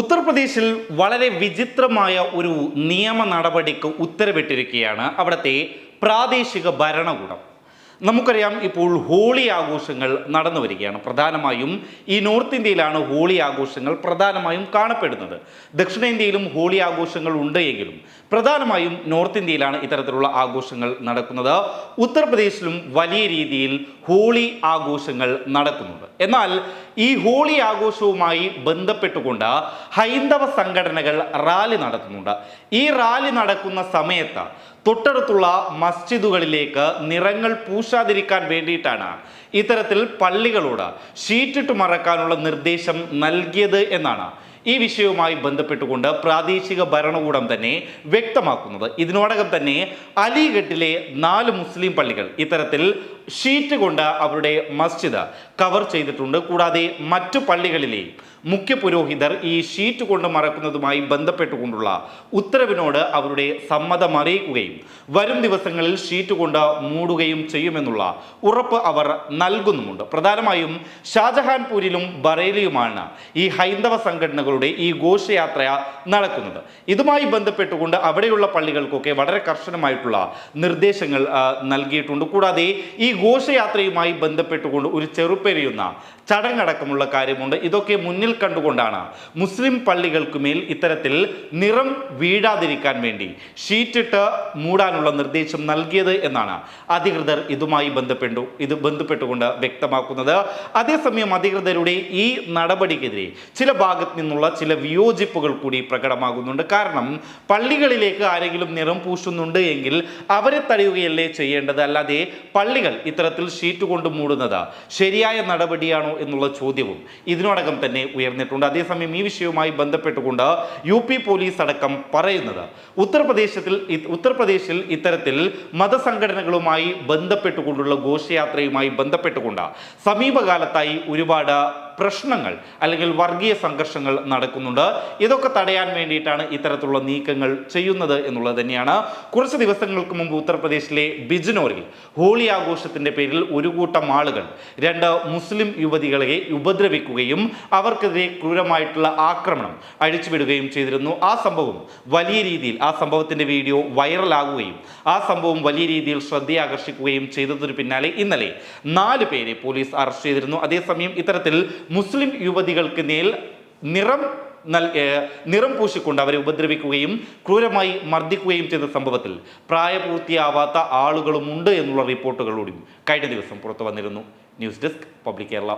ഉത്തർപ്രദേശിൽ വളരെ വിചിത്രമായ ഒരു നിയമ നടപടിക്ക് ഉത്തരവിട്ടിരിക്കുകയാണ് അവിടുത്തെ പ്രാദേശിക ഭരണകൂടം. നമുക്കറിയാം ഇപ്പോൾ ഹോളി ആഘോഷങ്ങൾ നടന്നു വരികയാണ്. പ്രധാനമായും ഈ നോർത്ത് ഇന്ത്യയിലാണ് ഹോളി ആഘോഷങ്ങൾ പ്രധാനമായും കാണപ്പെടുന്നത്. ദക്ഷിണേന്ത്യയിലും ഹോളി ആഘോഷങ്ങൾ ഉണ്ട് എങ്കിലും പ്രധാനമായും നോർത്ത് ഇന്ത്യയിലാണ് ഇത്തരത്തിലുള്ള ആഘോഷങ്ങൾ നടക്കുന്നത്. ഉത്തർപ്രദേശിലും വലിയ രീതിയിൽ ഹോളി ആഘോഷങ്ങൾ നടക്കുന്നുണ്ട് എന്നാൽ ഈ ഹോളി ആഘോഷവുമായി ബന്ധപ്പെട്ടുകൊണ്ട് ഹൈന്ദവ സംഘടനകൾ റാലി നടത്തുന്നുണ്ട്. ഈ റാലി നടക്കുന്ന സമയത്ത് തൊട്ടടുത്തുള്ള മസ്ജിദുകളിലേക്ക് നിറങ്ങൾ പൂശാതിരിക്കാൻ വേണ്ടിയിട്ടാണ് ഇത്തരത്തിൽ പള്ളികളോട് ഷീറ്റിട്ട് മറക്കാനുള്ള നിർദ്ദേശം നൽകിയത് എന്നാണ് ഈ വിഷയവുമായി ബന്ധപ്പെട്ടുകൊണ്ട് പ്രാദേശിക ഭരണകൂടം തന്നെ വ്യക്തമാക്കുന്നത്. ഇതിനോടകം തന്നെ അലിഗഡിലെ നാല് മുസ്ലിം പള്ളികൾ ഇത്തരത്തിൽ ഷീറ്റ് കൊണ്ട് അവരുടെ മസ്ജിദ് കവർ ചെയ്തിട്ടുണ്ട്. കൂടാതെ മറ്റു പള്ളികളിലെയും മുഖ്യ പുരോഹിതർ ഈ ഷീറ്റ് കൊണ്ട് മറക്കുന്നതുമായി ബന്ധപ്പെട്ടുകൊണ്ടുള്ള ഉത്തരവിനോട് അവരുടെ സമ്മതം അറിയിക്കുകയും വരും ദിവസങ്ങളിൽ ഷീറ്റ് കൊണ്ട് മൂടുകയും ചെയ്യുമെന്നുള്ള ഉറപ്പ് അവർ നൽകുന്നുമുണ്ട്. പ്രധാനമായും ഷാജഹാൻപൂരിലും ബറേലിയുമാണ് ഈ ഹൈന്ദവ സംഘടനകളുടെ ഈ ഘോഷയാത്ര നടക്കുന്നത്. ഇതുമായി ബന്ധപ്പെട്ടുകൊണ്ട് അവിടെയുള്ള പള്ളികൾക്കൊക്കെ വളരെ കർശനമായിട്ടുള്ള നിർദ്ദേശങ്ങൾ നൽകിയിട്ടുണ്ട്. കൂടാതെ ഈ ഘോഷയാത്രയുമായി ബന്ധപ്പെട്ടുകൊണ്ട് ഒരു ചെറുപ്പെരിയുന്ന ചടങ്ങടക്കമുള്ള കാര്യമുണ്ട്. ഇതൊക്കെ മുന്നിൽ കണ്ടുകൊണ്ടാണ് മുസ്ലിം പള്ളികൾക്ക് മേൽ ഇത്തരത്തിൽ നിറം വീഴാതിരിക്കാൻ വേണ്ടി ഷീറ്റിട്ട് മൂടാനുള്ള നിർദ്ദേശം നൽകിയത് എന്നാണ് അധികൃതർ ഇതുമായി ബന്ധപ്പെട്ടു ഇത് ബന്ധപ്പെട്ടുകൊണ്ട് വ്യക്തമാക്കുന്നത്. അതേസമയം അധികൃതരുടെ ഈ നടപടിക്കെതിരെ ചില ഭാഗത്ത് നിന്നുള്ള ചില വിയോജിപ്പുകൾ കൂടി പ്രകടമാകുന്നുണ്ട്. കാരണം പള്ളികളിലേക്ക് ആരെങ്കിലും നിറം പൂശുന്നുണ്ട് എങ്കിൽ അവരെ തടയുകയല്ലേ ചെയ്യേണ്ടത്? അല്ലാതെ പള്ളികൾ ഇത്തരത്തിൽ ഷീറ്റ് കൊണ്ട് മൂടുന്നത്? ശരിയായ നടപടിയാണോ എന്നുള്ള ചോദ്യവും ഇതിനോടകം തന്നെ ഉയർന്നിട്ടുണ്ട്. അതേസമയം ഈ വിഷയവുമായി ബന്ധപ്പെട്ടുകൊണ്ട് യു പി പോലീസ് അടക്കം പറയുന്നത് ഉത്തർപ്രദേശത്തിൽ ഉത്തർപ്രദേശിൽ ഇത്തരത്തിൽ മതസംഘടനകളുമായി ബന്ധപ്പെട്ടുകൊണ്ടുള്ള ഘോഷയാത്രയുമായി ബന്ധപ്പെട്ടുകൊണ്ട് സമീപകാലത്തായി ഒരുപാട് പ്രശ്നങ്ങൾ അല്ലെങ്കിൽ വർഗീയ സംഘർഷങ്ങൾ നടക്കുന്നുണ്ട്. ഇതൊക്കെ തടയാൻ വേണ്ടിയിട്ടാണ് ഇത്തരത്തിലുള്ള നീക്കങ്ങൾ ചെയ്യുന്നത് എന്നുള്ളത് തന്നെയാണ്. കുറച്ച് ദിവസങ്ങൾക്ക് മുമ്പ് ഉത്തർപ്രദേശിലെ ബിജ്നോറിൽ ഹോളി ആഘോഷത്തിന്റെ പേരിൽ ഒരു കൂട്ടം ആളുകൾ രണ്ട് മുസ്ലിം യുവതികളെ ഉപദ്രവിക്കുകയും അവർക്കെതിരെ ക്രൂരമായിട്ടുള്ള ആക്രമണം അഴിച്ചുവിടുകയും ചെയ്തിരുന്നു. ആ സംഭവം വലിയ രീതിയിൽ ആ സംഭവത്തിന്റെ വീഡിയോ വൈറലാകുകയും ആ സംഭവം വലിയ രീതിയിൽ ശ്രദ്ധയാകർഷിക്കുകയും ചെയ്തതിനു പിന്നാലെ ഇന്നലെ നാല് പേരെ പോലീസ് അറസ്റ്റ് ചെയ്തിരുന്നു. അതേസമയം ഇത്തരത്തിൽ മുസ്ലിം യുവതികൾക്ക് നേൽ നിറം നൽ നിറം പൂശിക്കൊണ്ട് അവരെ ഉപദ്രവിക്കുകയും ക്രൂരമായി മർദ്ദിക്കുകയും ചെയ്ത സംഭവത്തിൽ പ്രായപൂർത്തിയാവാത്ത ആളുകളുമുണ്ട് എന്നുള്ള റിപ്പോർട്ടുകളോടും കഴിഞ്ഞ ദിവസം പുറത്തു വന്നിരുന്നു. News desk public Kerala.